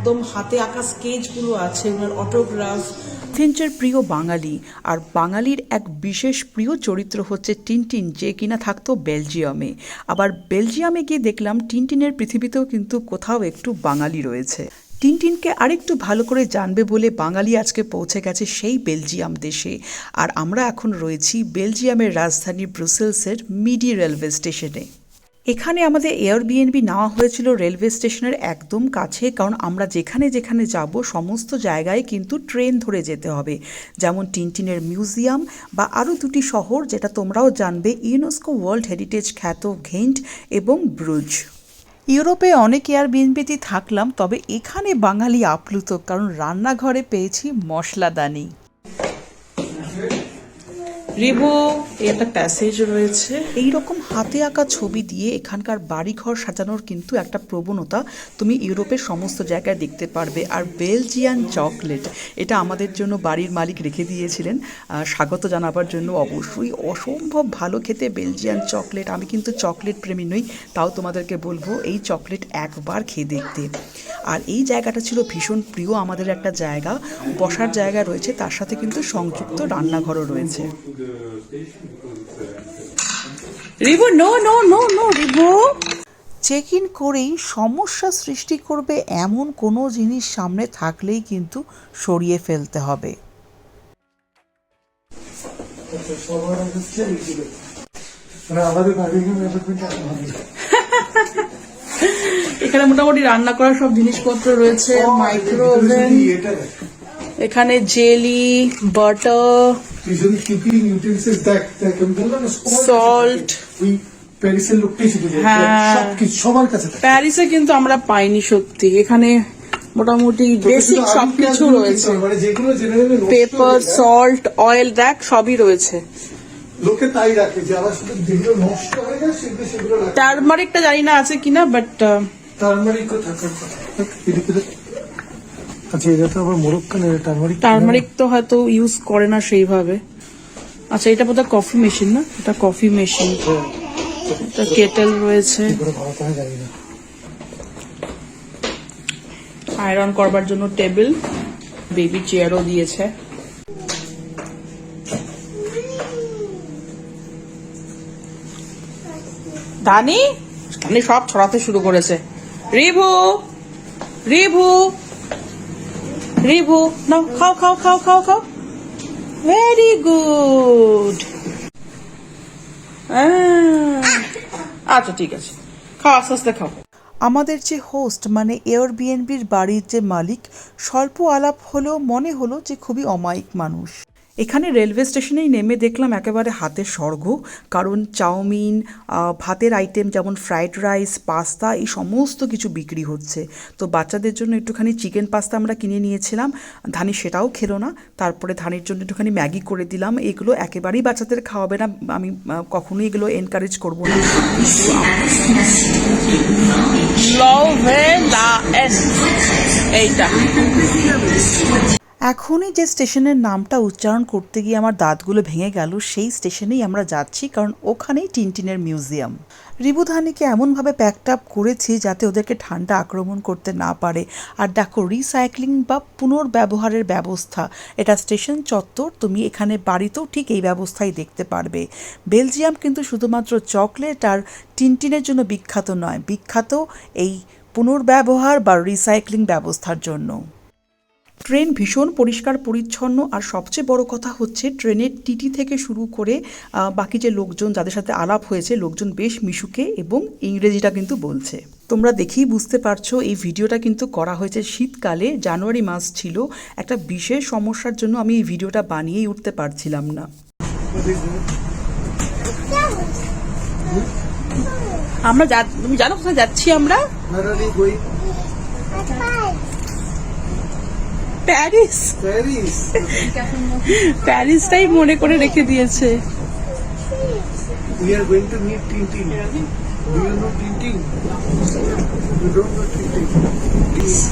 একদম হাতে আঁকা স্কেচগুলো আছে ওনার অটোগ্রাফ অ্যাডভেঞ্চার প্রিয় বাঙালি, আর বাঙালির এক বিশেষ প্রিয় চরিত্র হচ্ছে টিনটিন, যে কিনা থাকতো বেলজিয়ামে। আবার বেলজিয়ামে গিয়ে দেখলাম টিনটিনের পৃথিবীতেও কিন্তু কোথাও একটু বাঙালি রয়েছে। টিনটিনকে আরেকটু ভালো করে জানবে বলে বাঙালি আজকে পৌঁছে গেছে সেই বেলজিয়াম দেশে। আর আমরা এখন রয়েছি বেলজিয়ামের রাজধানী ব্রুসেলসের মিডি রেলওয়ে স্টেশনে। এখানে আমাদের এয়ারবিএনবি নেওয়া হয়েছিল রেলওয়ে স্টেশনের একদম কাছে, কারণ আমরা যেখানে যেখানে যাব সমস্ত জায়গায় কিন্তু ট্রেন ধরে যেতে হবে। যেমন টিনটিনের মিউজিয়াম বা আরও দুটি শহর যেটা তোমরাও জানবে ইউনেস্কো ওয়ার্ল্ড হেরিটেজ খ্যাত ঘেন্ট এবং ব্রুজ। ইউরোপে অনেক এয়ারবিএনবিতে থাকলাম, তবে এখানে বাঙালি আপ্লুত, কারণ রান্নাঘরে পেয়েছি মশলাদানি। রিবো একটা প্যাসেজ রয়েছে। এই রকম হাতে আঁকা ছবি দিয়ে এখানকার বাড়িঘর সাজানোর কিন্তু একটা প্রবণতা তুমি ইউরোপের সমস্ত জায়গায় দেখতে পারবে। আর বেলজিয়ান চকলেট এটা আমাদের জন্য বাড়ির মালিক রেখে দিয়েছিলেন। স্বাগত জানাবার জন্য অবশ্যই। অসম্ভব ভালো খেতে বেলজিয়ান চকলেট আমি কিন্তু চকলেট প্রেমী নই, তাও তোমাদেরকে বলব, এই চকলেট একবার খেয়ে দেখতে। আর এই জায়গাটা ছিল ভীষণ প্রিয় আমাদের একটা জায়গা। বসার জায়গা রয়েছে, তার সাথে কিন্তু সংযুক্ত রান্নাঘরও রয়েছে। রিবো নো নো নো নো রিবো। চেক ইন করেই সমস্যা সৃষ্টি করবে এমন কোনো জিনিস সামনে থাকলেই কিন্তু সরিয়ে ফেলতে হবে। এখন মোটামুটি রান্না করার সব জিনিসপত্র রয়েছে মাইক্রো ওভেন এটা এখানে জেলি বাটার প্যারিসের লোকটাই শিখে হ্যাঁ। সবার কাছে প্যারিসে কিন্তু আমরা পাইনি সত্যি। এখানে মোটামুটি বেসিক সবকিছু রয়েছে। পেপার সল্ট অয়েল দেখ সবই রয়েছে। লোকে তাই রাখে যে শুধু যেগুলো নষ্ট হয়ে যায় সেগুলো সেগুলো রাখে। টার্মারিকটা জানি না আছে কিনা বাট টার্মারিক থাকার কথা। আচ্ছা এটা তো আবার মোরক্কান এটা টার্মারিক টার্মারিক তো হয়তো ইউজ করে না সেইভাবে। আচ্ছা এটা বোধহয় কফি মেশিন না? এটা কফি মেশিন এটা কেটেল রয়েছে। আয়রন করবার জন্য টেবিল বেবি চেয়ারও দিয়েছে। দানি? দানি সব ছড়াতে শুরু করেছে। রিভু! রিভু! রিভু নাও খাও খাও খাও খাও খাও ভেরি গুড আচ্ছা ঠিক আছে খাও আস্তে আস্তে খাও আমাদের যে হোস্ট মানে এয়ারবিএনবির বাড়ির যে মালিক, স্বল্প আলাপ হলেও মনে হলো যে খুবই অমায়িক মানুষ। এখানে রেলওয়ে স্টেশনেই নেমে দেখলাম একেবারে হাতের স্বর্গ। কারণ চাউমিন ভাতের আইটেম যেমন ফ্রাইড রাইস পাস্তা এই সমস্ত কিছু বিক্রি হচ্ছে। তো বাচ্চাদের জন্য একটুখানি চিকেন পাস্তা আমরা কিনে নিয়েছিলাম। ধানি সেটাও খেলো না। তারপরে ধানির জন্য একটুখানি ম্যাগি করে দিলাম। এগুলো একেবারেই বাচ্চাদের খাওয়াবে না। আমি কখনোই এগুলো এনকারেজ করব না। এইটা। এখনই যে স্টেশনের নামটা উচ্চারণ করতে গিয়ে আমার দাঁতগুলো ভেঙে গেল, সেই স্টেশনেই আমরা যাচ্ছি, কারণ ওখানেই টিনটিনের মিউজিয়াম। রিবুধানিকে এমনভাবে প্যাকড আপ করেছি যাতে ওদেরকে ঠান্ডা আক্রমণ করতে না পারে। আর দেখো রিসাইক্লিং বা পুনর্ব্যবহারের ব্যবস্থা। এটা স্টেশন চত্বর, তুমি এখানে বাড়িতেও ঠিক এই ব্যবস্থাই দেখতে পারবে। বেলজিয়াম কিন্তু শুধুমাত্র চকলেট আর টিনটিনের জন্য বিখ্যাত নয়, বিখ্যাত এই পুনর্ব্যবহার বা রিসাইক্লিং ব্যবস্থার জন্য। ট্রেন ভীষণ পরিষ্কার, পরিচ্ছন্ন আর সবচেয়ে বড় কথা হচ্ছে ট্রেনের টিটি থেকে শুরু করে বাকি যে লোকজন যাদের সাথে আলাপ হয়েছে, লোকজন বেশ মিশুকে এবং ইংরেজিটা কিন্তু বলছে। তোমরা দেখেই বুঝতে পারছ, এই ভিডিওটা কিন্তু করা হয়েছে শীতকালে, জানুয়ারি মাস ছিল। একটা বিশেষ সমস্যার জন্য আমি এই ভিডিওটা বানিয়েই উঠতে পারছিলাম না। আমরা তুমি জানো কোথায় যাচ্ছি আমরা Where are we going? Paris? Paris. প্যারিসটাই মনে করে রেখে দিয়েছে।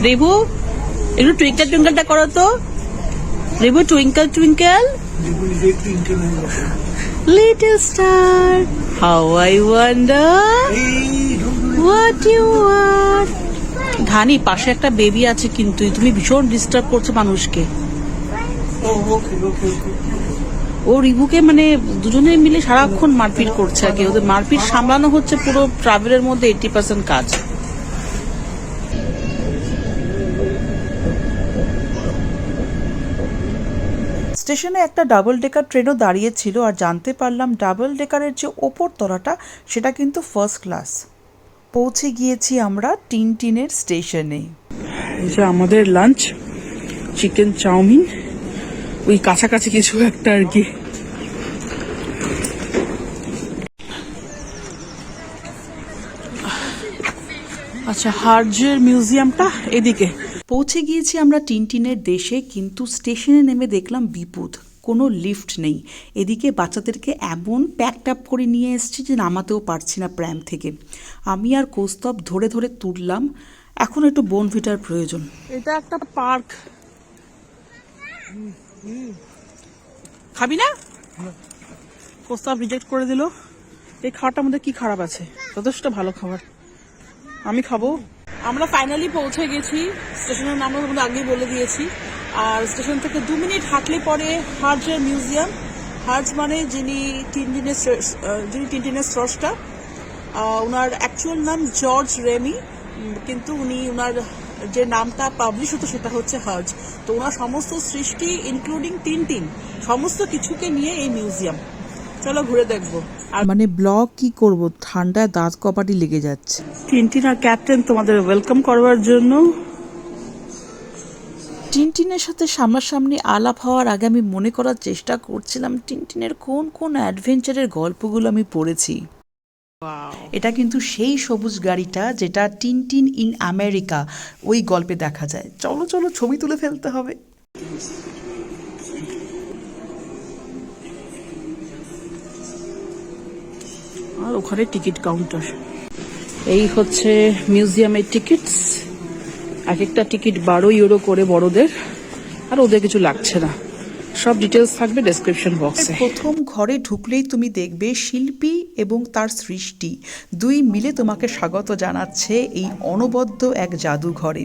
রেবু একটু টুইঙ্কেল টুইঙ্কেলটা করো তো। রেবু twinkle twinkle little star how I wonder what you are ধানি, পাশে একটা বেবি আছে কিন্তু তুমি ভীষণ ডিস্টার্ব করছ মানুষকে. ও রিভুকে মানে দুজনে মিলে সারাক্ষণ মারপিট করছে কি। ওদের মারপিট সামলানো হচ্ছে পুরো ট্রাভেলের মধ্যে এইটি পার্সেন্ট কাজ। স্টেশনে একটা ডাবল ডেকার ট্রেনও দাঁড়িয়েছিল আর জানতে পারলাম ডাবল ডেকারের যে ওপর তলাটা, সেটা কিন্তু ফার্স্ট ক্লাস পৌঁছে গিয়েছি আমরা টিন টিনের স্টেশনে। এই যে আমাদের লাঞ্চ চিকেন চাউমিন ওই কাছাকাছি কিছু একটা আর কি। আচ্ছা হার্জের মিউজিয়ামটা এদিকে। পৌঁছে গিয়েছি আমরা টিনটিনের দেশে কিন্তু স্টেশনে নেমে দেখলাম বিপদ। কোনো লিফট নেই। এদিকে বাচ্চাদেরকে এমন প্যাকড আপ করে নিয়ে এসেছি যে নামাতেও পারছি না প্র্যাম থেকে। আমি আর কৌস্তব ধরে ধরে তুললাম। এখন একটু বোনভিটার প্রয়োজন। এটা একটা পার্ক খাবি না? প্রস্তাব রিজেক্ট করে দিল। এই খাবারটার মধ্যে কি খারাপ আছে? যথেষ্ট ভালো খাবার। আমি খাব। আমরা ফাইনালি পৌঁছে গেছি। স্টেশনের নাম আগেই বলে দিয়েছি। আর স্টেশন থেকে দু মিনিট হাঁটলে পরে হার্জের মিউজিয়াম। হার্জ মানে যিনি তিন দিনের যিনি তিন দিনের স্রষ্টা ওনার অ্যাকচুয়াল নাম জর্জ রেমি কিন্তু উনি ওনার যে নামটা পাবলিশ হতো সেটা হচ্ছে হার্জ। তো ওনার সমস্ত সৃষ্টি ইনক্লুডিং তিন তিন সমস্ত কিছুকে নিয়ে এই মিউজিয়াম। চলো ঘুরে দেখব। আর মানে ব্লগ কি করব? ঠান্ডায় দাঁত কপাটি লেগে যাচ্ছে। তিনটিন আর ক্যাপ্টেন তোমাদের ওয়েলকাম করবার জন্য। টিনটিনের সাথে সামনাসামনি আলাপ হওয়ার আগে আমি মনে করার চেষ্টা করছিলাম টিনটিনের কোন কোন অ্যাডভেঞ্চারের গল্পগুলো আমি পড়েছি। এটা কিন্তু সেই সবুজ গাড়িটা যেটা টিনটিন ইন আমেরিকা ওই গল্পে দেখা যায়। চলো চলো ছবি তুলে ফেলতে হবে। আর ওখানে টিকিট কাউন্টার। এই হচ্ছে মিউজিয়ামের টিকিটস। এক একটা টিকিট বারো ইউরো করে বড়দের আর ওদের কিছু লাগছে না। সব ডিটেলস থাকবে ডেসক্রিপশন বক্সে প্রথম ঘরে ঢুকলেই তুমি দেখবে শিল্পী এবং তার সৃষ্টি। দুই মিলে তোমাকে স্বাগত জানাচ্ছে এই অনবদ্য এক জাদুঘরে।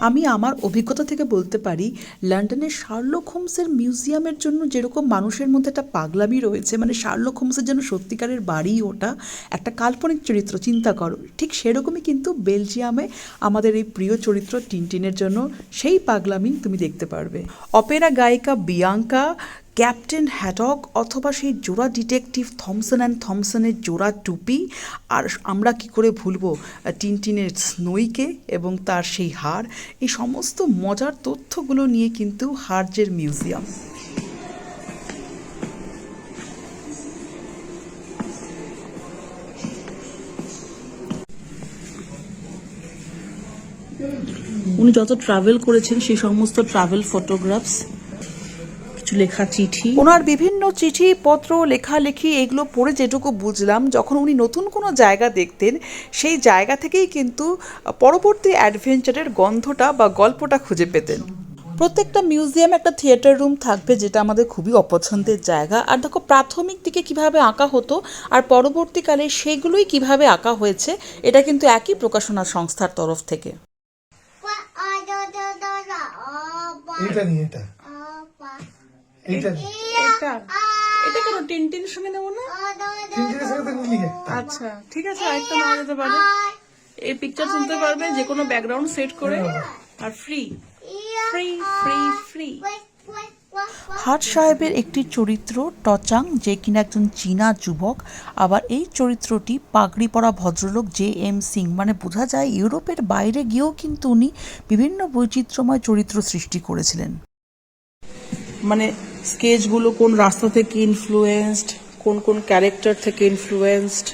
আমি আমার অভিজ্ঞতা থেকে বলতে পারি লন্ডনের শার্লক হোমসের মিউজিয়ামের জন্য যেরকম মানুষের মধ্যে একটা পাগলামি রয়েছে মানে শার্লক হোমসের জন্য সত্যিকারের বাড়ি ওটা একটা কাল্পনিক চরিত্র, চিন্তা করো। ঠিক সেরকমই কিন্তু বেলজিয়ামে আমাদের এই প্রিয় চরিত্র টিনটিনের জন্য সেই পাগলামি তুমি দেখতে পারবে। অপেরা গায়িকা বিয়াঙ্কা ক্যাপ্টেন হ্যাডক অথবা সেই জোড়া ডিটেকটিভ থমসন অ্যান্ড থমসনের জোড়া টুপি, আর আমরা কি করে ভুলবো টিনটিনের স্নোইকে এবং তার সেই হার, এই সমস্ত মজার তথ্যগুলো নিয়ে কিন্তু হার্জের মিউজিয়াম। উনি যত ট্রাভেল করেছেন, সেই সমস্ত ট্রাভেল ফটোগ্রাফস কিছু লেখা চিঠি ওনার বিভিন্ন চিঠি পত্র লেখালেখি এগুলো পড়ে যেটুকু বুঝলাম যখন উনি নতুন কোনো জায়গা দেখতেন সেই জায়গা থেকেই কিন্তু পরবর্তী অ্যাডভেঞ্চারের গন্ধটা বা গল্পটা খুঁজে পেতেন প্রত্যেকটা মিউজিয়ামে একটা থিয়েটার রুম থাকবে যেটা আমাদের খুবই অপছন্দের জায়গা আর দেখো প্রাথমিক দিকে কীভাবে আঁকা হতো আর পরবর্তীকালে সেগুলোই কীভাবে আঁকা হয়েছে এটা কিন্তু একই প্রকাশনা সংস্থার তরফ থেকে এটা নিয়ে এটা এইটা। এটা এটা কোনো টিনটিন সঙ্গে নেব না? তিনটে সাথে নিলি একটা আচ্ছা ঠিক আছে আরেকটা নেওয়া যেতে পারে। এই পিকচার তুলতে পারবে যে কোনো ব্যাকগ্রাউন্ড সেট করে আর ফ্রি ফ্রি ফ্রি ফ্রি হাট সাহেবের একটি চরিত্র টচাং যে কিনা একজন চীনা যুবক। আবার এই চরিত্রটি পাগড়ি পরা ভদ্রলোক জে এম সিং। মানে বোঝা যায় ইউরোপের বাইরে গিয়েও কিন্তু উনি বিভিন্ন বৈচিত্র্যময় চরিত্র সৃষ্টি করেছিলেন। মানে স্কেচগুলো কোন রাস্তা থেকে ইনফ্লুয়েন্সড কোন কোন ক্যারেক্টার থেকে ইনফ্লুয়েন্সড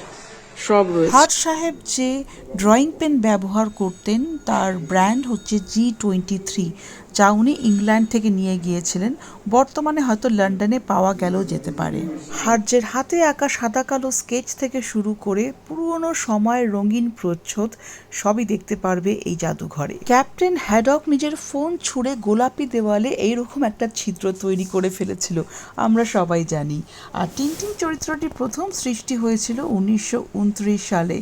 সব রয়েছে। হাট সাহেব যে ড্রয়িং পেন ব্যবহার করতেন, তার ব্র্যান্ড হচ্ছে জি টোয়েন্টি থ্রি যা উনি ইংল্যান্ড থেকে নিয়ে গিয়েছিলেন। বর্তমানে হয়তো লন্ডনে পাওয়া গেলেও যেতে পারে। হার্জের হাতে আঁকা সাদা কালো স্কেচ থেকে শুরু করে পুরনো সময়ের রঙিন প্রচ্ছদ সবই দেখতে পারবে এই জাদুঘরে। ক্যাপ্টেন হ্যাডক নিজের ফোন ছুঁড়ে গোলাপি দেওয়ালে এইরকম একটা ছিদ্র তৈরি করে ফেলেছিল, আমরা সবাই জানি। আর টিনটিন চরিত্রটি প্রথম সৃষ্টি হয়েছিল উনিশশো উনত্রিশ সালে।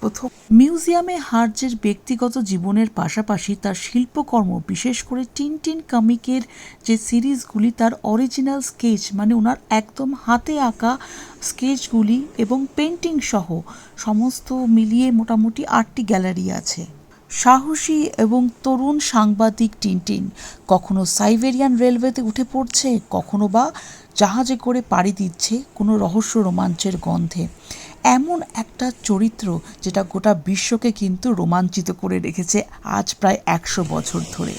প্রথম। মিউজিয়ামে হার্জের ব্যক্তিগত জীবনের পাশাপাশি তার শিল্পকর্ম, বিশেষ করে টিনটিন কমিকের যে সিরিজগুলি, তার অরিজিনাল স্কেচ মানে ওনার একদম হাতে আঁকা স্কেচগুলি এবং পেন্টিং সহ সমস্ত মিলিয়ে মোটামুটি আটটি গ্যালারি আছে। সাহসী এবং তরুণ সাংবাদিক টিনটিন, কখনো সাইবেরিয়ান রেলওয়েতে উঠে পড়ছে, কখনো বা জাহাজে করে পাড়ি দিচ্ছে কোনো রহস্য রোমাঞ্চের গন্ধে। এমন একটা চরিত্র যেটা গোটা বিশ্বকে কিন্তু রোমাঞ্চিত করে রেখেছে আজ প্রায় একশো বছর ধরে।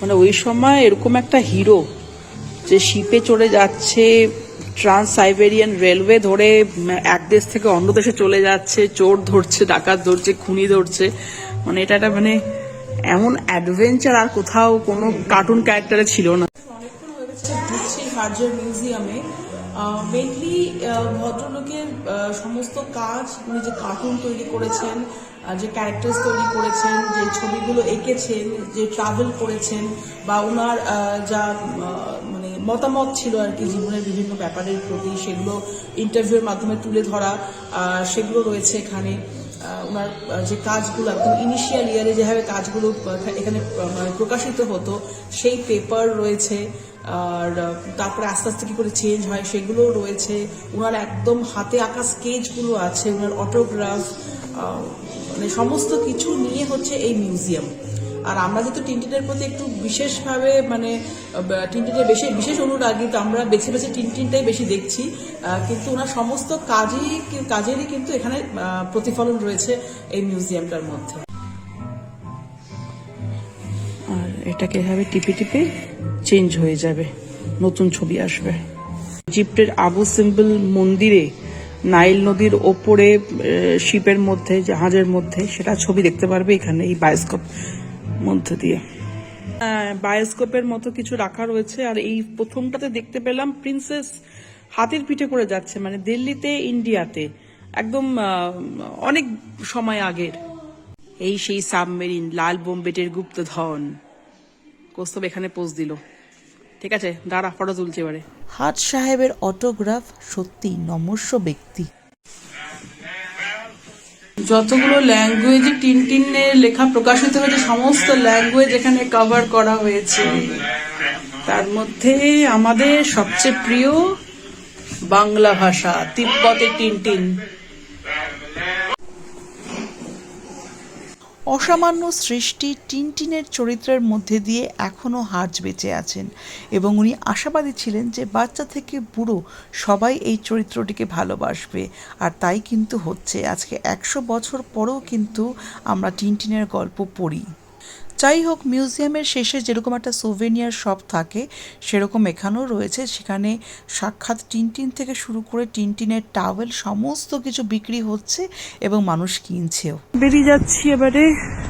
মানে ওই সময় এরকম একটা হিরো যে শিপে চড়ে যাচ্ছে ট্রান্স সাইবেরিয়ান রেলওয়ে ধরে, এক দেশ থেকে অন্য দেশে চলে যাচ্ছে, চোর ধরছে, ডাকাত ধরছে, খুনি ধরছে। মানে এটা একটা মানে এমন অ্যাডভেঞ্চার আর কোথাও কোনো কার্টুন ক্যারেক্টারে ছিল না। হার্জার মিউজিয়ামে মেনলি ভদ্রলোকের সমস্ত কাজ উনি যে কার্টুন তৈরি করেছেন যে ক্যারেক্টার্স তৈরি করেছেন, যে ছবিগুলো এঁকেছেন, যে ট্রাভেল করেছেন, বা ওনার যা মানে মতামত ছিল আর কি জীবনের বিভিন্ন ব্যাপারের প্রতি, সেগুলো ইন্টারভিউর মাধ্যমে তুলে ধরা সেগুলো রয়েছে এখানে। ওনার যে কাজগুলো একদম ইনিশিয়াল ইয়ারে যেভাবে কাজগুলো এখানে মানে প্রকাশিত হতো, সেই পেপার রয়েছে। আর তারপরে আস্তে আস্তে কি করে চেঞ্জ হয় সেগুলোও রয়েছে। ওনার একদম হাতে আঁকা স্কেচগুলো আছে ওনার অটোগ্রাফ মানে সমস্ত কিছু নিয়ে হচ্ছে এই মিউজিয়াম আর আমরা যেহেতু টিনটিনের প্রতি একটু বিশেষভাবে মানে টিনটিনের বেশি, বিশেষ অনুরাগী, তো আমরা বেছে বেছে টিনটিনটাই বেশি দেখছি। কিন্তু ওনার সমস্ত কাজই কাজেরই কিন্তু এখানে প্রতিফলন রয়েছে এই মিউজিয়ামটার মধ্যে। আর এটাকে এভাবে টিপে টিপে চেঞ্জ হয়ে যাবে, নতুন ছবি আসবে। ইজিপ্টের আবু সিম্বল মন্দিরে নাইল নদীর ওপরে শিপের মধ্যে, জাহাজের মধ্যে, সেটা ছবি দেখতে পারবে এখানে এই বায়োস্কোপ মধ্যে দিয়ে। বায়োস্কোপের মতো কিছু রাখা রয়েছে, আর এই প্রথমটাতে দেখতে পেলাম প্রিন্সেস হাতের পিঠে করে যাচ্ছে মানে দিল্লিতে, ইন্ডিয়াতে, একদম অনেক সময় আগের। এই সেই সাবমেরিন, লাল বোম্বেটের গুপ্তধন। কৌস্তব এখানে পোজ দিল। ঠিক আছে দাঁড়া ফটো তুলছে এবারে। হাট সাহেবের অটোগ্রাফ সত্যি নমস্য ব্যক্তি। যতগুলো ল্যাঙ্গুয়েজে টিনটিনের লেখা প্রকাশিত হয়েছে সমস্ত ল্যাঙ্গুয়েজ এখানে কভার করা হয়েছে। তার মধ্যে আমাদের সবচেয়ে প্রিয় বাংলা ভাষা তিব্বতে টিনটিন অসামান্য সৃষ্টি টিনটিনের চরিত্রের মধ্যে দিয়ে এখনও হার্জ বেঁচে আছেন এবং উনি আশাবাদী ছিলেন যে বাচ্চা থেকে বুড়ো সবাই এই চরিত্রটিকে ভালোবাসবে। আর তাই কিন্তু হচ্ছে। আজকে একশো বছর পরেও কিন্তু আমরা টিনটিনের গল্প পড়ি। যাই হোক মিউজিয়ামের শেষে যেরকম একটা সোভেনিয়ার শপ থাকে, সেরকম এখানেও রয়েছে। সেখানে সাক্ষাৎ টিনটিন থেকে শুরু করে টিনটিনের টাওয়েল সমস্ত কিছু বিক্রি হচ্ছে এবং মানুষ কিনছেও। বেরিয়ে যাচ্ছি এবারে।